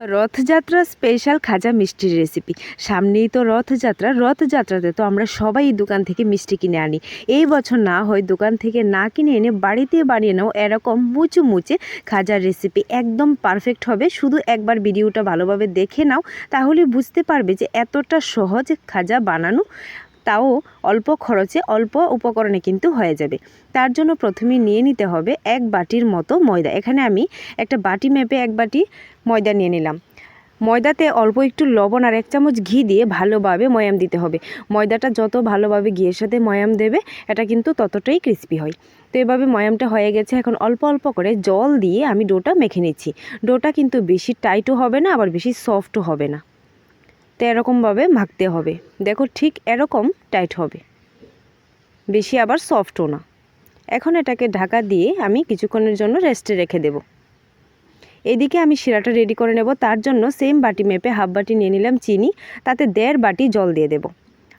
Rathyatra special খাজা মিষ্টির recipe সামনেই তো রথযাত্রা, রথযাত্রাতে তো আমরা সবাই দোকান থেকে মিষ্টি কিনে আনি। এই বছর না হয় দোকান থেকে না কিনে এনে বাড়িতে বানিয়ে নাও এরকম মুচু মুচে খাজার রেসিপি একদম পারফেক্ট হবে। শুধু একবার ভিডিওটা ভালোভাবে দেখে নাও, তাহলে বুঝতে পারবে যে এতটা সহজ খাজা বানানো তাও অল্প খরচে অল্প উপকরণে কিন্তু হয়ে যাবে। তার জন্য প্রথমে নিয়ে নিতে হবে এক বাটির মতো ময়দা। এখানে আমি একটা বাটি মেপে এক বাটি ময়দা নিয়ে নিলাম। ময়দাতে অল্প একটু লবণ আর এক চামচ ঘি দিয়ে ভালোভাবে ময়াম দিতে হবে। ময়দাটা যত ভালোভাবে ঘিয়ের সাথে ময়াম দেবে, এটা কিন্তু ততটাই ক্রিস্পি হয়। তো এভাবে ময়ামটা হয়ে গেছে। এখন অল্প অল্প করে জল দিয়ে আমি ডোটা মেখে নিচ্ছি। ডোটা কিন্তু বেশি টাইটও হবে না, আবার বেশি সফটও হবে না। তো এরকমভাবে মাখতে হবে। দেখো ঠিক এরকম টাইট হবে। বেশি আবার সফটও না। এখন এটাকে ঢাকা দিয়ে আমি কিছুক্ষণের জন্য রেস্টে রেখে দেব। এদিকে আমি শিরাটা রেডি করে নেব। তার জন্য সেম বাটি মেপে হাফ বাটি নিয়ে নিলাম চিনি। তাতে দেড় বাটি জল দিয়ে দেব।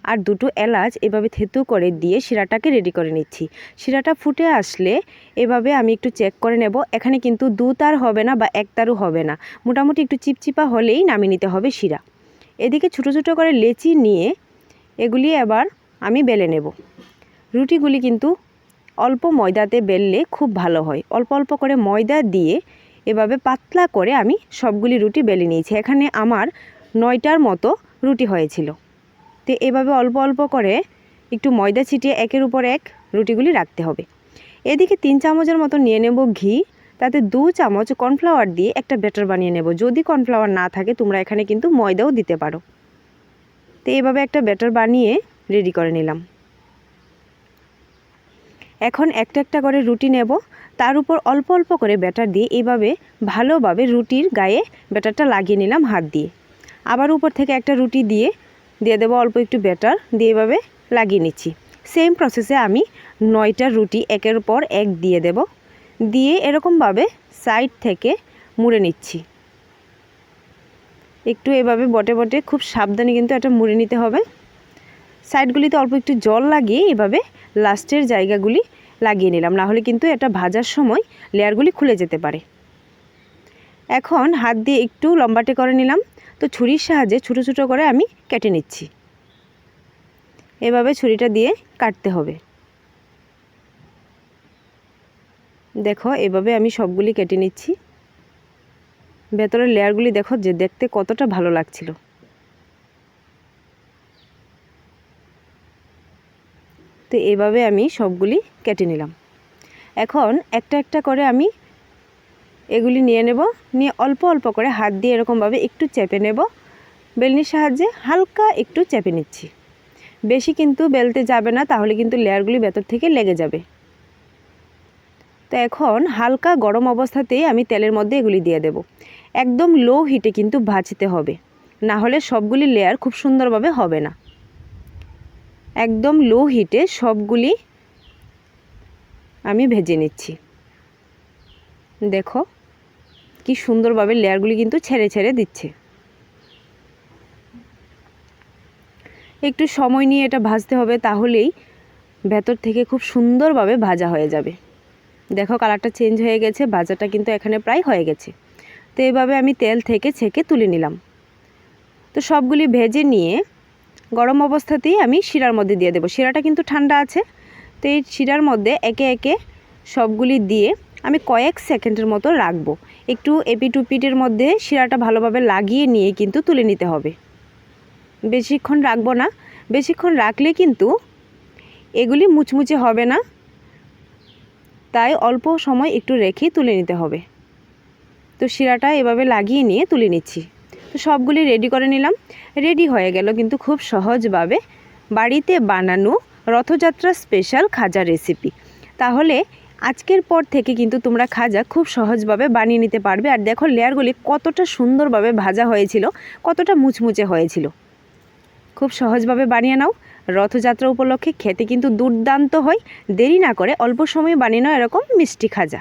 আর দুটো এলাচ এভাবে থেতু করে দিয়ে শিরাটাকে রেডি করে নিচ্ছি। শিরাটা ফুটে আসলে এভাবে আমি একটু চেক করে নেব। এখানে কিন্তু দু তার হবে না বা এক তারও হবে না। মোটামুটি একটু চিপচিপা হলেই নামিয়ে নিতে হবে শিরা। এদিকে ছোটো ছোটো করে লেচি নিয়ে এগুলি এবার আমি বেলে নেব। রুটিগুলি কিন্তু অল্প ময়দাতে বেললে খুব ভালো হয়। অল্প অল্প করে ময়দা দিয়ে এভাবে পাতলা করে আমি সবগুলি রুটি বেলে নিয়েছি। এখানে আমার নয়টার মতো রুটি হয়েছিল। তো এভাবে অল্প অল্প করে একটু ময়দা ছিটিয়ে একের উপর এক রুটিগুলি রাখতে হবে। এদিকে তিন চামচের মতো নিয়ে নেব ঘি। তাতে দু চামচ কর্নফ্লাওয়ার দিয়ে একটা ব্যাটার বানিয়ে নেব। যদি কর্নফ্লাওয়ার না থাকে, তোমরা এখানে কিন্তু ময়দাও দিতে পারো। তো এভাবে একটা ব্যাটার বানিয়ে রেডি করে নিলাম। এখন একটা একটা করে রুটি নেব। তার উপর অল্প অল্প করে ব্যাটার দিয়ে এইভাবে ভালোভাবে রুটির গায়ে ব্যাটারটা লাগিয়ে নিলাম হাত দিয়ে। আবার উপর থেকে একটা রুটি দিয়ে দিয়ে দেবো অল্প একটু ব্যাটার, দিয়ে এভাবে লাগিয়ে নিচ্ছি। সেম প্রসেসে আমি নয়টা রুটি একের পর এক দিয়ে দেব। দিয়ে এরকমভাবে সাইড থেকে মুড়ে নিচ্ছি। একটু এভাবে বটে বটে খুব সাবধানে কিন্তু এটা মুড়ে নিতে হবে। সাইডগুলিতে অল্প একটু জল লাগিয়ে এভাবে লাস্টের জায়গাগুলি লাগিয়ে নিলাম, না হলে কিন্তু এটা ভাজার সময় লেয়ারগুলি খুলে যেতে পারে। এখন হাত দিয়ে একটু লম্বাটে করে নিলাম, তো ছুরির সাহায্যে ছোটো ছোটো করে আমি কেটে নিচ্ছি। এভাবে ছুরিটা দিয়ে কাটতে হবে। দেখো, এভাবে আমি সবগুলি কেটে নিচ্ছি। ভেতরের লেয়ারগুলি দেখো যে দেখতে কতটা ভালো লাগছিল। তো এভাবে আমি সবগুলি কেটে নিলাম। এখন একটা একটা করে আমি এগুলি নিয়ে নেব। নিয়ে অল্প অল্প করে হাত দিয়ে এরকমভাবে একটু চেপে নেব। বেলনির সাহায্যে হালকা একটু চেপে নিচ্ছি। বেশি কিন্তু বেলতে যাবে না, তাহলে কিন্তু লেয়ারগুলি ভেতর থেকে লেগে যাবে। তো এখন হালকা গরম অবস্থাতেই আমি তেলের মধ্যে এগুলি দিয়ে দেব। একদম লো হিটে কিন্তু ভাজতে হবে। না হলে সবগুলি লেয়ার খুব সুন্দরভাবে হবে না। একদম লো হিটে সবগুলি আমি ভেজে নিচ্ছি। দেখো কি সুন্দরভাবে লেয়ারগুলি কিন্তু ছেড়ে ছেড়ে দিচ্ছে। একটু সময় নিয়ে এটা ভাজতে হবে, তাহলেই ভেতর থেকে খুব সুন্দরভাবে ভাজা হয়ে যাবে। দেখো কালারটা চেঞ্জ হয়ে গেছে ভাজাটা কিন্তু এখানে প্রায় হয়ে গেছে। তো এইভাবে আমি তেল থেকে ছেঁকে তুলে নিলাম। তো সবগুলি ভেজে নিয়ে গরম অবস্থাতেই আমি শিরার মধ্যে দিয়ে দেবো। শিরাটা কিন্তু ঠান্ডা আছে। তো এই শিরার মধ্যে একে একে সবগুলি দিয়ে আমি কয়েক সেকেন্ডের মতো রাখব। একটু এপিটুপিটের মধ্যে শিরাটা ভালোভাবে লাগিয়ে নিয়ে কিন্তু তুলে নিতে হবে। বেশিক্ষণ রাখব না। বেশিক্ষণ রাখলে কিন্তু এগুলি মুচমুচে হবে না। তাই অল্প সময় একটু রেখে তুলে নিতে হবে। তো শিরাটা এভাবে লাগিয়ে নিয়ে তুলে নিচ্ছি। তো সবগুলি রেডি করে নিলাম। রেডি হয়ে গেল কিন্তু খুব সহজভাবে বাড়িতে বানানো রথযাত্রা স্পেশাল খাজা রেসিপি তাহলে আজকের পর থেকে কিন্তু তোমরা খাজা খুব সহজভাবে বানিয়ে নিতে পারবে। আর দেখো লেয়ারগুলি কতটা সুন্দরভাবে ভাজা হয়েছিল, কতটা মুচমুচে হয়েছিল। খুব সহজভাবে বানিয়ে নাও। রথযাত্রা উপলক্ষে খেতে কিন্তু দুর্দান্ত হয়। দেরি না করে অল্প সময়ে বানিয়ে নাও এরকম মিষ্টি খাজা।